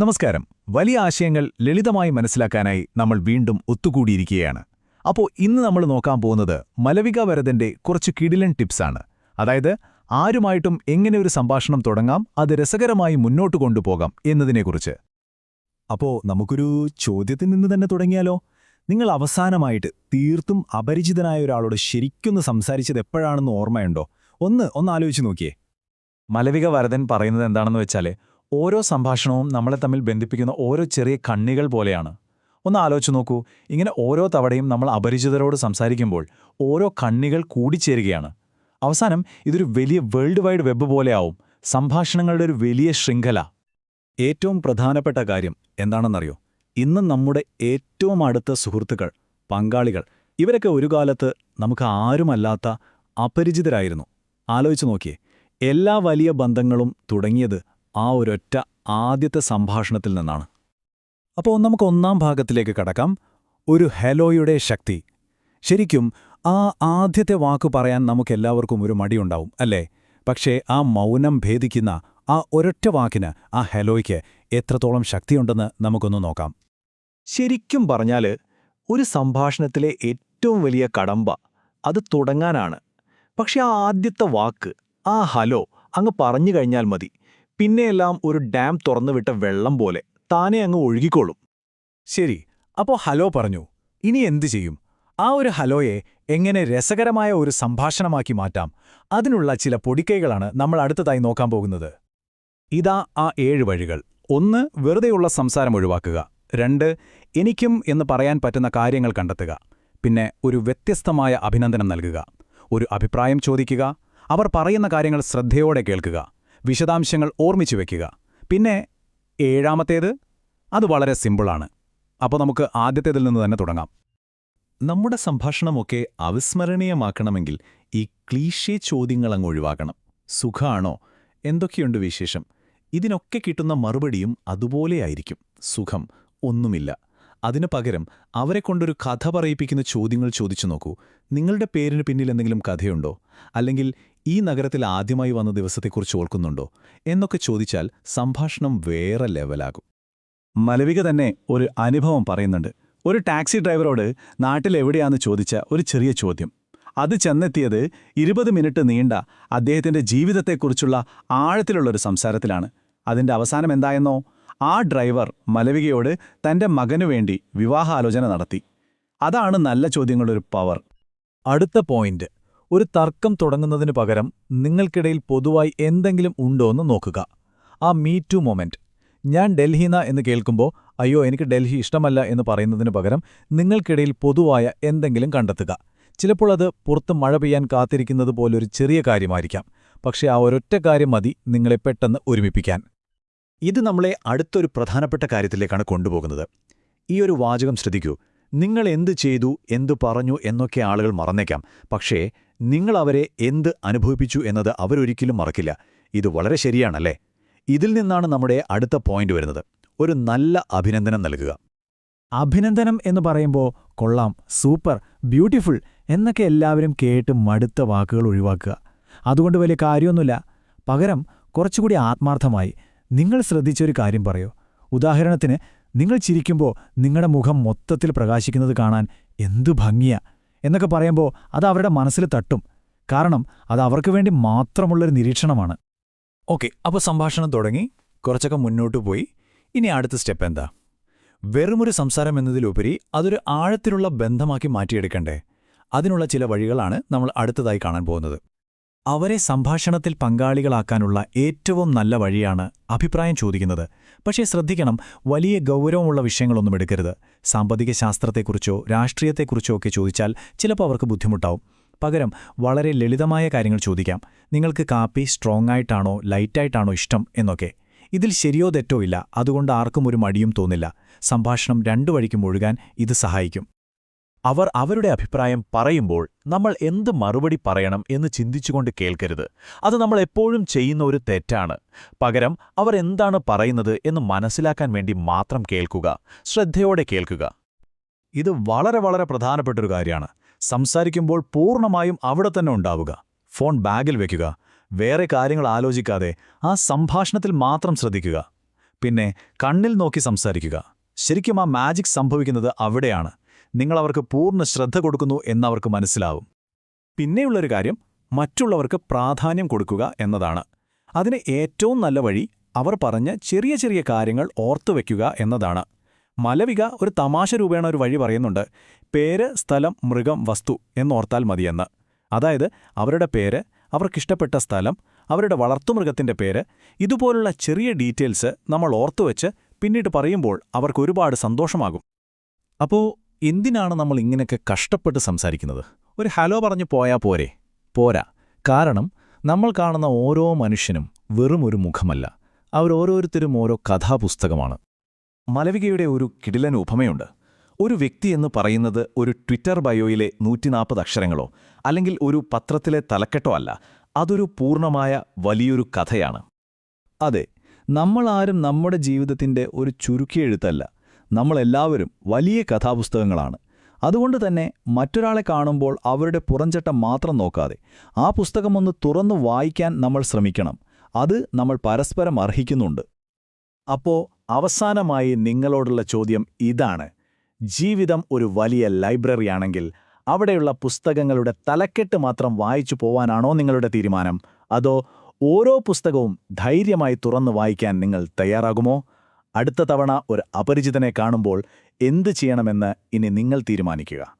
നമസ്കാരം. വലിയ ആശയങ്ങൾ ലളിതമായി മനസ്സിലാക്കാനായി നമ്മൾ വീണ്ടും ഒത്തുകൂടിയിരിക്കുകയാണ്. അപ്പോൾ ഇന്ന് നമ്മൾ നോക്കാൻ പോകുന്നത് മലവിക വരതന്റെ കുറച്ച് കിടിലൻ ടിപ്സാണ്. അതായത് ആരുമായിട്ടും എങ്ങനെ ഒരു സംഭാഷണം തുടങ്ങാം അത് രസകരമായി മുന്നോട്ട് കൊണ്ടുപോകാം എന്നതിനെക്കുറിച്ച്. അപ്പോൾ നമുക്കൊരു ചോദ്യത്തിൽ നിന്ന് തന്നെ തുടങ്ങിയാലോ? നിങ്ങൾ അവസാനമായിട്ട് തീർത്തും അപരിചിതനായ ഒരാളോട് ശരിക്കൊന്ന് സംസാരിച്ചത് എപ്പോഴാണെന്ന് ഓർമ്മയുണ്ടോ? ഒന്ന് ഒന്ന് ആലോചിച്ച് നോക്കിയേ. മലവിക വരതൻ പറയുന്നത് എന്താണെന്ന് വെച്ചാൽ ഓരോ സംഭാഷണവും നമ്മളെ തമ്മിൽ ബന്ധിപ്പിക്കുന്ന ഓരോ ചെറിയ കണ്ണികൾ പോലെയാണ്. ഒന്ന് ആലോചിച്ച് നോക്കൂ. ഇങ്ങനെ ഓരോ തവണയും നമ്മൾ അപരിചിതരോട് സംസാരിക്കുമ്പോൾ ഓരോ കണ്ണികൾ കൂടിച്ചേരുകയാണ്. അവസാനം ഇതൊരു വലിയ വേൾഡ് വൈഡ് വെബ് പോലെയാവും. സംഭാഷണങ്ങളുടെ ഒരു വലിയ ശൃംഖല. ഏറ്റവും പ്രധാനപ്പെട്ട കാര്യം എന്താണെന്നറിയോ? ഇന്ന് നമ്മുടെ ഏറ്റവും അടുത്ത സുഹൃത്തുക്കൾ പങ്കാളികൾ ഇവരൊക്കെ ഒരു കാലത്ത് നമുക്ക് ആരുമല്ലാത്ത അപരിചിതരായിരുന്നു. ആലോചിച്ചു നോക്കിയേ. എല്ലാ വലിയ ബന്ധങ്ങളും തുടങ്ങിയത് ആ ഒരൊറ്റ ആദ്യത്തെ സംഭാഷണത്തിൽ നിന്നാണ്. അപ്പോൾ നമുക്ക് ഒന്നാം ഭാഗത്തിലേക്ക് കടക്കാം. ഒരു ഹെലോയുടെ ശക്തി. ശരിക്കും ആ ആദ്യത്തെ വാക്ക് പറയാൻ നമുക്കെല്ലാവർക്കും ഒരു മടിയുണ്ടാവും അല്ലേ? പക്ഷേ ആ മൗനം ഭേദിക്കുന്ന ആ ഒരൊറ്റ വാക്കിന് ആ ഹെലോയ്ക്ക് എത്രത്തോളം ശക്തിയുണ്ടെന്ന് നമുക്കൊന്ന് നോക്കാം. ശരിക്കും പറഞ്ഞാൽ ഒരു സംഭാഷണത്തിലെ ഏറ്റവും വലിയ കടമ്പ അത് തുടങ്ങാനാണ്. പക്ഷെ ആ ആദ്യത്തെ വാക്ക് ആ ഹലോ അങ്ങ് പറഞ്ഞു കഴിഞ്ഞാൽ മതി. പിന്നെയെല്ലാം ഒരു ഡാം തുറന്നുവിട്ട വെള്ളം പോലെ താനെ അങ്ങ് ഒഴുകിക്കോളും. ശരി അപ്പോ ഹലോ പറഞ്ഞു. ഇനി എന്തു ചെയ്യും? ആ ഒരു ഹലോയെ എങ്ങനെ രസകരമായ ഒരു സംഭാഷണമാക്കി മാറ്റാം? അതിനുള്ള ചില പൊടിക്കൈകളാണ് നമ്മൾ അടുത്തതായി നോക്കാൻ പോകുന്നത്. ഇതാ ആ ഏഴ് വഴികൾ. ഒന്ന് വെറുതെയുള്ള സംസാരം ഒഴിവാക്കുക. രണ്ട് എനിക്കും എന്ന് പറയാൻ പറ്റുന്ന കാര്യങ്ങൾ കണ്ടെത്തുക. പിന്നെ ഒരു വ്യത്യസ്തമായ അഭിനന്ദനം നൽകുക. ഒരു അഭിപ്രായം ചോദിക്കുക. അവർ പറയുന്ന കാര്യങ്ങൾ ശ്രദ്ധയോടെ കേൾക്കുക. വിശദാംശങ്ങൾ ഓർമ്മിച്ചു വയ്ക്കുക പിന്നെ ഏഴാമത്തേത് അത് വളരെ സിമ്പിളാണ്. അപ്പോൾ നമുക്ക് ആദ്യത്തേതിൽ നിന്ന് തന്നെ തുടങ്ങാം. നമ്മുടെ സംഭാഷണമൊക്കെ അവിസ്മരണീയമാക്കണമെങ്കിൽ ഈ ക്ലീഷേ ചോദ്യങ്ങളങ്ങ് ഒഴിവാക്കണം. സുഖമാണോ എന്തൊക്കെയുണ്ട് വിശേഷം? ഇതിനൊക്കെ കിട്ടുന്ന മറുപടിയും അതുപോലെയായിരിക്കും സുഖം ഒന്നുമില്ല. അതിനു പകരം അവരെ കൊണ്ടൊരു കഥ പറയിപ്പിക്കുന്ന ചോദ്യങ്ങൾ ചോദിച്ചു നോക്കൂ. നിങ്ങളുടെ പേരിന് പിന്നിൽ എന്തെങ്കിലും കഥയുണ്ടോ? അല്ലെങ്കിൽ ഈ നഗരത്തിൽ ആദ്യമായി വന്ന ദിവസത്തെക്കുറിച്ച് ഓർക്കുന്നുണ്ടോ? എന്നൊക്കെ ചോദിച്ചാൽ സംഭാഷണം വേറെ ലെവലാകും. മലവിക തന്നെ ഒരു അനുഭവം പറയുന്നുണ്ട്. ഒരു ടാക്സി ഡ്രൈവറോട് നാട്ടിലെവിടെയാന്ന് ചോദിച്ച ഒരു ചെറിയ ചോദ്യം. അത് ചെന്നെത്തിയത് ഇരുപത് മിനിറ്റ് നീണ്ട അദ്ദേഹത്തിന്റെ ജീവിതത്തെക്കുറിച്ചുള്ള ആഴത്തിലുള്ളൊരു സംസാരത്തിലാണ്. അതിന്റെ അവസാനം എന്തായെന്നോ? ആ ഡ്രൈവർ മലവികയോട് തന്റെ മകനു വേണ്ടി വിവാഹാലോചന നടത്തി. അതാണ് നല്ല ചോദ്യങ്ങളൊരു പവർ. അടുത്ത പോയിന്റ്. ഒരു തർക്കം തുടങ്ങുന്നതിനു പകരം നിങ്ങൾക്കിടയിൽ പൊതുവായി എന്തെങ്കിലും ഉണ്ടോ എന്ന് നോക്കുക. ആ മീ ടു മൊമെന്റ്. ഞാൻ ഡൽഹിന എന്ന് കേൾക്കുമ്പോൾ അയ്യോ എനിക്ക് ഡൽഹി ഇഷ്ടമല്ല എന്ന് പറയുന്നതിനു പകരം നിങ്ങൾക്കിടയിൽ പൊതുവായ എന്തെങ്കിലും കണ്ടെത്തുക. ചിലപ്പോൾ അത് പുറത്ത് മഴ പെയ്യാൻ കാത്തിരിക്കുന്നത് പോലൊരു ചെറിയ കാര്യമായിരിക്കാം. പക്ഷേ ആ ഒരൊറ്റ കാര്യം മതി നിങ്ങളെ പെട്ടെന്ന് ഒരുമിപ്പിക്കാൻ. ഇത് നമ്മളെ അടുത്തൊരു പ്രധാനപ്പെട്ട കാര്യത്തിലേക്കാണ് കൊണ്ടുപോകുന്നത്. ഈ ഒരു വാചകം ശ്രദ്ധിക്കൂ. നിങ്ങൾ എന്ത് ചെയ്തു എന്തു പറഞ്ഞു എന്നൊക്കെ ആളുകൾ മറന്നേക്കാം. പക്ഷേ നിങ്ങൾ അവരെ എന്ത് അനുഭവിപ്പിച്ചു എന്നത് അവരൊരിക്കലും മറക്കില്ല. ഇത് വളരെ ശരിയാണല്ലേ? ഇതിൽ നിന്നാണ് നമ്മുടെ അടുത്ത പോയിന്റ് വരുന്നത്. ഒരു നല്ല അഭിനന്ദനം നൽകുക. അഭിനന്ദനം എന്ന് പറയുമ്പോൾ കൊള്ളാം സൂപ്പർ ബ്യൂട്ടിഫുൾ എന്നൊക്കെ എല്ലാവരും കേട്ട് മടുത്ത വാക്കുകൾ ഒഴിവാക്കുക. അതുകൊണ്ട് വലിയ കാര്യമൊന്നുമില്ല. പകരം കുറച്ചുകൂടി ആത്മാർത്ഥമായി നിങ്ങൾ ശ്രദ്ധിച്ചൊരു കാര്യം പറയൂ. ഉദാഹരണത്തിന് നിങ്ങൾ ചിരിക്കുമ്പോൾ നിങ്ങളുടെ മുഖം മൊത്തത്തിൽ പ്രകാശിക്കുന്നത് കാണാൻ എന്തു ഭംഗിയാ. എന്നൊക്കെ പറയുമ്പോൾ അത് അവരുടെ മനസ്സിൽ തട്ടും. കാരണം അത് അവർക്ക് വേണ്ടി മാത്രമുള്ളൊരു നിരീക്ഷണമാണ്. ഓക്കെ അപ്പോൾ സംഭാഷണം തുടങ്ങി. കുറച്ചൊക്കെ മുന്നോട്ട് പോയി. ഇനി അടുത്ത സ്റ്റെപ്പ് എന്താ? വെറുമൊരു സംസാരം എന്നതിലുപരി അതൊരു ആഴത്തിലുള്ള ബന്ധമാക്കി മാറ്റിയെടുക്കണ്ടേ? അതിനുള്ള ചില വഴികളാണ് നമ്മൾ അടുത്തതായി കാണാൻ പോകുന്നത്. അവരെ സംഭാഷണത്തിൽ പങ്കാളികളാക്കാനുള്ള ഏറ്റവും നല്ല വഴിയാണ് അഭിപ്രായം ചോദിക്കുന്നത്. പക്ഷേ ശ്രദ്ധിക്കണം വലിയ ഗൗരവമുള്ള വിഷയങ്ങളൊന്നും എടുക്കരുത്. സാമ്പത്തിക ശാസ്ത്രത്തെക്കുറിച്ചോ രാഷ്ട്രീയത്തെക്കുറിച്ചോ ഒക്കെ ചോദിച്ചാൽ ചിലപ്പോൾ അവർക്ക് ബുദ്ധിമുട്ടാവും. പകരം വളരെ ലളിതമായ കാര്യങ്ങൾ ചോദിക്കാം. നിങ്ങൾക്ക് കാപ്പി സ്ട്രോങ് ആയിട്ടാണോ ലൈറ്റായിട്ടാണോ ഇഷ്ടം എന്നൊക്കെ. ഇതിൽ ശരിയോ തെറ്റോ ഇല്ല. അതുകൊണ്ട് ആർക്കും ഒരു മടിയും തോന്നില്ല. സംഭാഷണം രണ്ടു വഴിക്കും ഒഴുകാൻ ഇത് സഹായിക്കും. അവർ അവരുടെ അഭിപ്രായം പറയുമ്പോൾ നമ്മൾ എന്ത് മറുപടി പറയണം എന്ന് ചിന്തിച്ചുകൊണ്ട് കേൾക്കരുത്. അത് നമ്മൾ എപ്പോഴും ചെയ്യുന്ന ഒരു തെറ്റാണ്. പകരം അവർ എന്താണ് പറയുന്നത് എന്ന് മനസ്സിലാക്കാൻ വേണ്ടി മാത്രം കേൾക്കുക ശ്രദ്ധയോടെ കേൾക്കുക. ഇത് വളരെ വളരെ പ്രധാനപ്പെട്ടൊരു കാര്യമാണ്. സംസാരിക്കുമ്പോൾ പൂർണമായും അവിടെ തന്നെ ഉണ്ടാവുക. ഫോൺ ബാഗിൽ വെക്കുക. വേറെ കാര്യങ്ങൾ ആലോചിക്കാതെ ആ സംഭാഷണത്തിൽ മാത്രം ശ്രദ്ധിക്കുക. പിന്നെ കണ്ണിൽ നോക്കി സംസാരിക്കുക. ശരിക്കും ആ മാജിക് സംഭവിക്കുന്നത് അവിടെയാണ്. നിങ്ങൾ അവർക്ക് പൂർണ ശ്രദ്ധ കൊടുക്കുന്നു എന്നവർക്ക് മനസ്സിലാവും. പിന്നെയുള്ളൊരു കാര്യം മറ്റുള്ളവർക്ക് പ്രാധാന്യം കൊടുക്കുക എന്നതാണ്. അതിന് ഏറ്റവും നല്ല വഴി അവർ പറഞ്ഞ ചെറിയ ചെറിയ കാര്യങ്ങൾ ഓർത്തുവെക്കുക എന്നതാണ്. മലവിക ഒരു തമാശ രൂപേണ ഒരു വഴി പറയുന്നുണ്ട്. പേര് സ്ഥലം മൃഗം വസ്തു എന്നോർത്താൽ മതിയെന്ന്. അതായത് അവരുടെ പേര് അവർക്കിഷ്ടപ്പെട്ട സ്ഥലം അവരുടെ വളർത്തുമൃഗത്തിന്റെ പേര് ഇതുപോലുള്ള ചെറിയ ഡീറ്റെയിൽസ് നമ്മൾ ഓർത്തുവെച്ച് പിന്നീട് പറയുമ്പോൾ അവർക്ക് ഒരുപാട് സന്തോഷമാകും. അപ്പോ എന്തിനാണ് നമ്മൾ ഇങ്ങനെയൊക്കെ കഷ്ടപ്പെട്ട് സംസാരിക്കുന്നത്? ഒരു ഹലോ പറഞ്ഞു പോയാ പോരെ. പോരാ. കാരണം നമ്മൾ കാണുന്ന ഓരോ മനുഷ്യനും വെറും ഒരു മുഖമല്ല. അവരോരോരുത്തരും ഓരോ കഥാപുസ്തകമാണ്. മലവികയുടെ ഒരു കിടിലൻ ഉപമയുണ്ട്. ഒരു വ്യക്തി എന്ന് പറയുന്നത് ഒരു ട്വിറ്റർ ബയോയിലെ നൂറ്റിനാൽപ്പത് അക്ഷരങ്ങളോ അല്ലെങ്കിൽ ഒരു പത്രത്തിലെ തലക്കെട്ടോ അല്ല. അതൊരു പൂർണമായ വലിയൊരു കഥയാണ്. അതെ നമ്മളാരും നമ്മുടെ ജീവിതത്തിന്റെ ഒരു ചുരുക്കിയെഴുത്തല്ല. നമ്മളെല്ലാവരും വലിയ കഥാപുസ്തകങ്ങളാണ്. അതുകൊണ്ട് തന്നെ മറ്റൊരാളെ കാണുമ്പോൾ അവരുടെ പുറംചട്ടം മാത്രം നോക്കാതെ ആ പുസ്തകമൊന്ന് തുറന്നു വായിക്കാൻ നമ്മൾ ശ്രമിക്കണം. അത് നമ്മൾ പരസ്പരം അർഹിക്കുന്നുണ്ട്. അപ്പോ അവസാനമായി നിങ്ങളോടുള്ള ചോദ്യം ഇതാണ്. ജീവിതം ഒരു വലിയ ലൈബ്രറിയാണെങ്കിൽ അവിടെയുള്ള പുസ്തകങ്ങളുടെ തലക്കെട്ട് മാത്രം വായിച്ചു പോവാനാണോ നിങ്ങളുടെ തീരുമാനം? അതോ ഓരോ പുസ്തകവും ധൈര്യമായി തുറന്നു വായിക്കാൻ നിങ്ങൾ തയ്യാറാകുമോ? അടുത്ത തവണ ഒരു അപരിചിതനെ കാണുമ്പോൾ എന്ത് ചെയ്യണമെന്ന് ഇനി നിങ്ങൾ തീരുമാനിക്കുക.